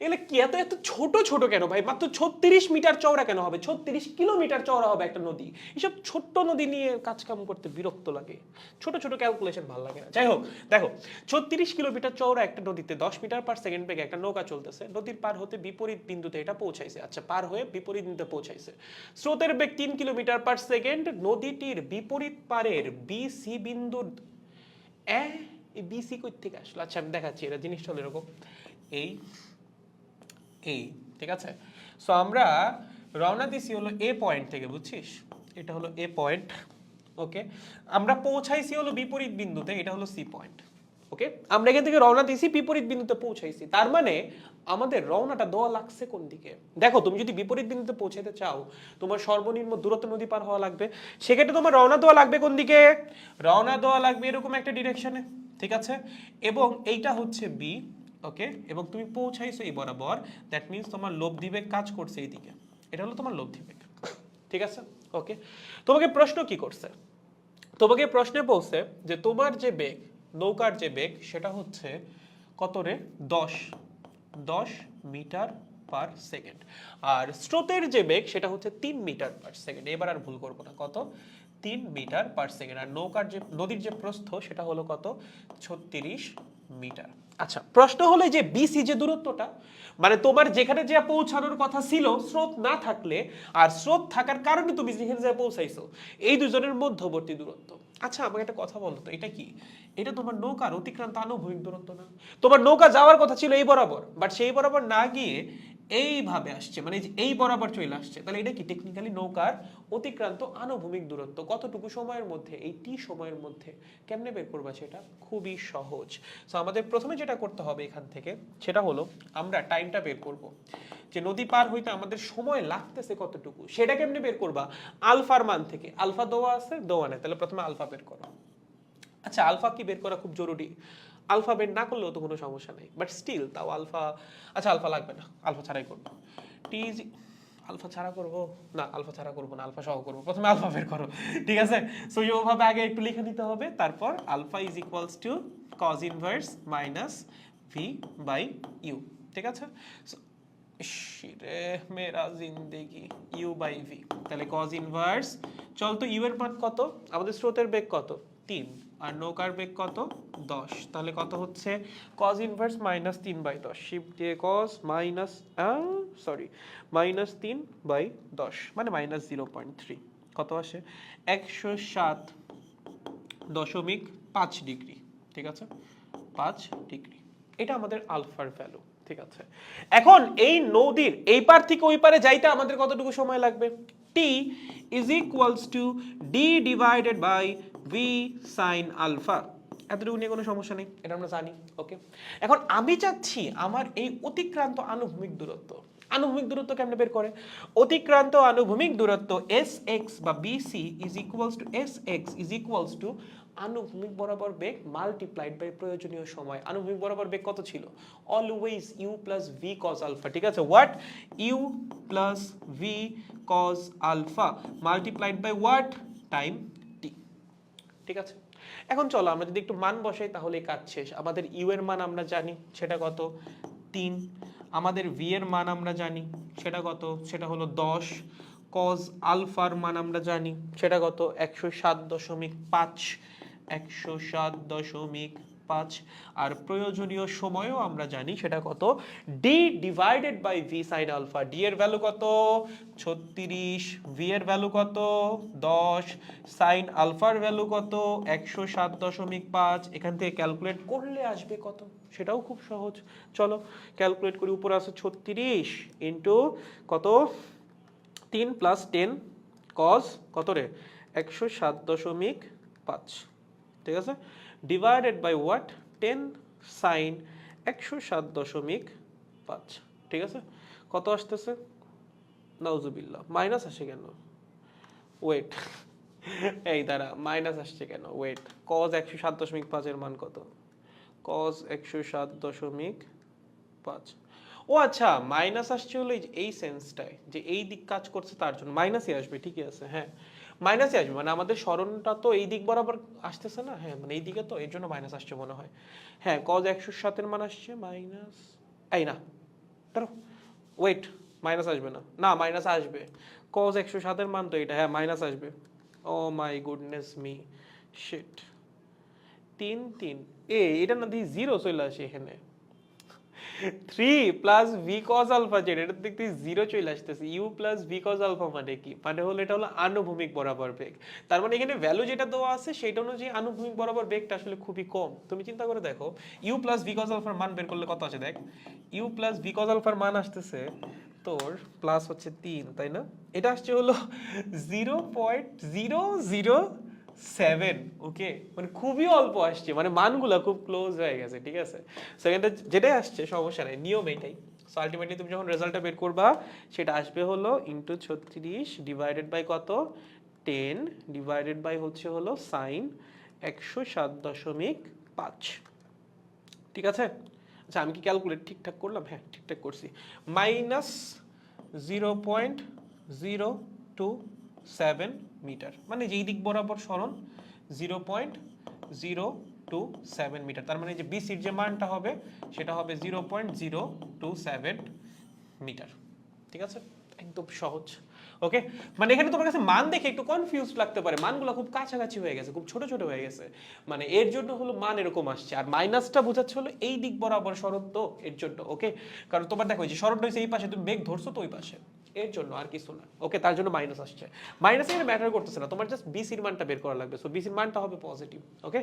এগুলো কি এত এত ছোট ছোট কেন ভাই? মাত্র ছত্রিশ মিটার চওড়া কেন হবে? ছত্রিশ কিলোমিটার চওড়া হবে একটা নদী। এসব ছোট্ট নদী নিয়ে কাজ কাম করতে বিরক্ত লাগে। ছোট ছোট ক্যালকুলেশন ভালো লাগে না। যাই হোক, দেখো, ছত্রিশ কিলোমিটার চওড়া একটা নদীতে দশ মিটার পার সেকেন্ড বেগে একটা নৌকা চলতেছে। নদীর পার হতে বিপরীত বিন্দুতে এটা পৌঁছাইছে। আচ্ছা পার হয়ে বিপরীত বিন্দুতে পৌঁছাইছে। স্রোতের বেগ তিন কিলোমিটার পার সেকেন্ড নদীটির বিপরীত পারের বি সি বিন্দুর এ বিসি কই থেকে আসলো? আচ্ছা আমি দেখাচ্ছি, এটা জিনিসটা হলো এরকম। এই এই ঠিক আছে? সো আমরা রওনা দিছি হলো এ পয়েন্ট থেকে, বুঝছিস? এটা হলো এ পয়েন্ট ওকে আমরা পৌঁছাইছি হলো বিপরীত বিন্দুতে, এটা হলো সি পয়েন্ট ওকে আমরা এখান থেকে রওনা দিছি, বিপরীত বিন্দুতে পৌঁছাইছি। তার মানে আমাদের রওনাটা দেওয়া লাগছে কোন দিকে? দেখো, তুমি যদি বিপরীত বিন্দুতে পৌঁছাতে চাও, তোমার সর্বনিম্ন দূরত্ব নদী পার হওয়া লাগবে। সেক্ষেত্রে তোমার রওনা দেওয়া লাগবে কোন দিকে? রওনা দেওয়া লাগবে এরকম একটা ডিরেকশনে ঠিক আছে? এবং এইটা হচ্ছে বি ওকে এবং তুমি পৌঁছাইছো এই বরাবর। দ্যাট মিন্স তোমার লব্ধি বেগ কাজ করছে এইদিকে। এটা হলো তোমার লব্ধি বেগ ঠিক আছে? ওকে তোমাকে প্রশ্ন কি করছে? তোমাকে প্রশ্নে বলছে যে তোমার যে বেগ, নৌকার যে বেগ, সেটা হচ্ছে কত রে? দশ। দশ মিটার পার সেকেন্ড। আর স্রোতের যে বেগ, সেটা হচ্ছে তিন মিটার পার সেকেন্ড। এবার আর ভুল করব না। কত? তিন মিটার পার সেকেন্ড। আর নৌকার যে, নদীর যে প্রস্থ, সেটা হলো কত? ছত্রিশ মিটার। আচ্ছা প্রশ্ন হলো যে বিসি যে দূরত্বটা মানে তোমার যেখানে যে পৌঁছানোর কথা ছিল, স্রোত না থাকলে আর স্রোত থাকার কারণে তুমি যেখানে যা পৌঁছাইছো, এই দুজনের মধ্যবর্তী দূরত্ব। আচ্ছা আমাকে একটা কথা বলো তো, এটা কি? এটা তোমার নৌকার অতিক্রান্ত আনুভূমিক দূরত্ব না? তোমার নৌকা যাওয়ার কথা ছিল এই বরাবর বাট সেই বরাবর না গিয়ে এইভাবে আসছে মানে এই বরাবর চলে আসছে, তাহলে এটা কি টেকনিক্যালি নৌকার অতিক্রান্ত আনুভূমিক দূরত্ব? কতটুকু সময়ের মধ্যে, এই টি সময়ের মধ্যে কেমনে বের করবা সেটা? খুবই সহজ। সো আমাদের প্রথমে যেটা করতে হবে এখান থেকে, সেটা হলো আমরা টাইমটা বের করব। যে নদী পার হইতে আমাদের সময় লাগতেছে কতটুকু, সেটা কেমনে বের করবা? আলফার মান থেকে, আলফা দেওয়া আছে দেওয়া নেই, তাহলে প্রথমে আলফা বের করো। আচ্ছা আলফা কি বের করা খুব জরুরি? আলফা বের না করলেও তো কোনো সমস্যা নেই। বাট স্টিল তাও আলফা আচ্ছা আলফা লাগবে না। আলফা ছাড়াই করব। টি আলফা ছাড়া করব? না, আলফা ছাড়া করব না, আলফা সহ করব। প্রথমে আলফা বের করো। ঠিক আছে? সো ওভাবে আগে একটু লিখে নিতে হবে। তারপর alpha is equals to cos inverse minus v by u ঠিক আছে? রে মেরা জিন্দেগি। ইউ বাই ভি তাহলে কজ ইনভার্স চল তো ইউ এর মান কত? আমাদের স্রোতের বেগ কত? তিন। আর নৌকার বেগ কত? দশ। তাহলে কত হচ্ছে? কজ ইনভার্স মাইনাস তিন বাই দশ। শিপ দিয়ে কজ মাইনাস সরি মাইনাস তিন বাই দশ মানে মাইনাস জিরো পয়েন্ট থ্রি কত আসে? একশো সাত দশমিক পাঁচ ডিগ্রি, ঠিক আছে? পাঁচ ডিগ্রি। এটা আমাদের আলফার ভ্যালু ঠিক আছে? এখন এই নদীর, এই পার থেকে ওই পারে যাইতে আমাদের কতটুকু সময় লাগবে? টি is equals to d divided by v sin alpha. এতটুকু নিয়ে কোনো সমস্যা নেই, এটা আমরা জানি ওকে এখন আমি চাচ্ছি আমার এই অতিক্রান্ত আনুভূমিক দূরত্ব আনুভূমিক দূরত্ব কেমনে বের করে? অতিক্রান্ত আনুভূমিক দূরত্ব এস এক্স বা BC is equals to S X is equals to আনুভূমিক বরাবর বেগ মাল্টিপ্লাইড বাই প্রয়োজনীয় সময়। আনুভূমিক বরাবর বেগ কত ছিল? Always u plus v cos alpha ঠিক আছে? What u plus v cos alpha multiplied by what time t ঠিক আছে? এখন চলো, আমরা যদি একটু মান বসাই, তাহলে কাজ শেষ। আমাদের ইউ এর মান আমরা জানি, সেটা কত? তিন। আমাদের ভি এর মান আমরা জানি, সেটা কত? সেটা হলো দশ। কজ আলফার মান আমরা জানি, সেটা কত? একশো সাত দশমিক পাঁচ। একশো সাত দশমিক পাঁচ। আর প্রয়োজনীয় সময়ও আমরা জানি সেটা কত? D divided by v sine alpha D এর ভ্যালু কত? ছত্রিশ। ভি এর ভ্যালু কত? দশ। সাইন আলফার ভ্যালু কত? একশো সাত দশমিক পাঁচ। এখান থেকে ক্যালকুলেট করলে আসবে কত? সেটাও খুব সহজ। চলো ক্যালকুলেট করি, উপরে আছে ছত্রিশ ইন্টু কত? তিন প্লাস টেন কজ কত রে? একশো সাত দশমিক পাঁচ। ঠিক আছে? Divided by what ten sine একশো সাত দশমিক পাঁচ। ঠিক আছে? কত আসতেছে? নাউজুবিল্লাহ। মাইনাস আসে কেন? ওয়েট এই দাঁড়া মাইনাস আসছে কেন? ওয়েট কজ একশো সাত দশমিক পাঁচের মান কত? কজ একশো সাত দশমিক পাঁচ। ও আচ্ছা মাইনাস আসছে হলো এই সেন্সটায় যে এই দিক কাজ করছে তার জন্য। মাইনাসই আসবে, ঠিকই আছে হ্যাঁ। মাইনাসই আসবে। মানে আমাদের স্মরণটা তো এই দিক বরাবর আসতেছে না? হ্যাঁ মানে এই দিকে তো এর জন্য মাইনাস আসছে মনে হয়। হ্যাঁ কজ একশো সাতের মান আসছে, মাইনাস এই না ওয়েট মাইনাস আসবে না। না, মাইনাস আসবে। কজ একশো সাতের মান তো এটা হ্যাঁ মাইনাস আসবে। Oh my goodness me sheet তিন তিন, এ, এটা না দিয়ে জিরো চলে আসে এখানে। Three plus v cos alpha z এটা দেখতে জিরো চলে আসতেছে। U plus v cos alpha মানে কি? মানে হলো এটা হলো আনুভূমিক বরাবর বেগ। তার মানে এখানে ভ্যালু যেটা দেওয়া আছে সেটা অনুযায়ী আনুভূমিক বরাবর বেগটা আসলে খুবই কম। তুমি চিন্তা করে দেখো ইউ প্লাস ভি কজ আলফার মান বের করলে কত আছে দেখ? ইউ প্লাস ভি কজ আলফার মান আসতেছে তোর প্লাস হচ্ছে তিন, তাই না? এটা আসছে হলো zero point zero zero seven okay মানে খুবই অল্প আসছে। মানে মানগুলো খুব ক্লোজ হয়ে গেছে, ঠিক আছে? সেকেন্ডে যেটাই আসছে, সমস্যা নেই, নিয়ম এইটাই সো আলটিমেটলি তুমি যখন রেজাল্টটা বের করবা, সেটা আসবে হলো ইন্টু ছত্রিশ ডিভাইডেড বাই কত? টেন ডিভাইডেড বাই হচ্ছে হলো সাইন একশো সাত দশমিক পাঁচ। ঠিক আছে? আচ্ছা আমি কি ক্যালকুলেট ঠিকঠাক করলাম? হ্যাঁ ঠিকঠাক করছি। Minus zero point zero two seven metre মানে যেই দিক বরাবর সরণ zero point zero two seven metre তার মানে যে বিসির যে মানটা হবে সেটা হবে zero point zero two seven metre ঠিক আছে? একদম সহজ। ওকে মানে এখানে তোমার কাছে মান দেখে একটু কনফিউজ লাগতে পারে মানগুলো খুব কাছাকাছি হয়ে গেছে খুব ছোট ছোট হয়ে গেছে মানে এর জন্য হলো মান এরকম আসছে আর মাইনাসটা বোঝাচ্ছে হলো এই দিক বরাবর শরৎ তো এর জন্য ওকে কারণ তোমার দেখো যে সরণটা হয়েছে এই পাশে তুমি মেঘ ধরছো তো ওই পাশে। এর জন্য আর কিছু না। ওকে, তার জন্য মাইনাস আসছে। মাইনাস এখানে ম্যাটার করতেছে না। তোমার জাস্ট বিসির মানটা বের করা লাগবে। সো বিসির মানটা হবে পজিটিভ ওকে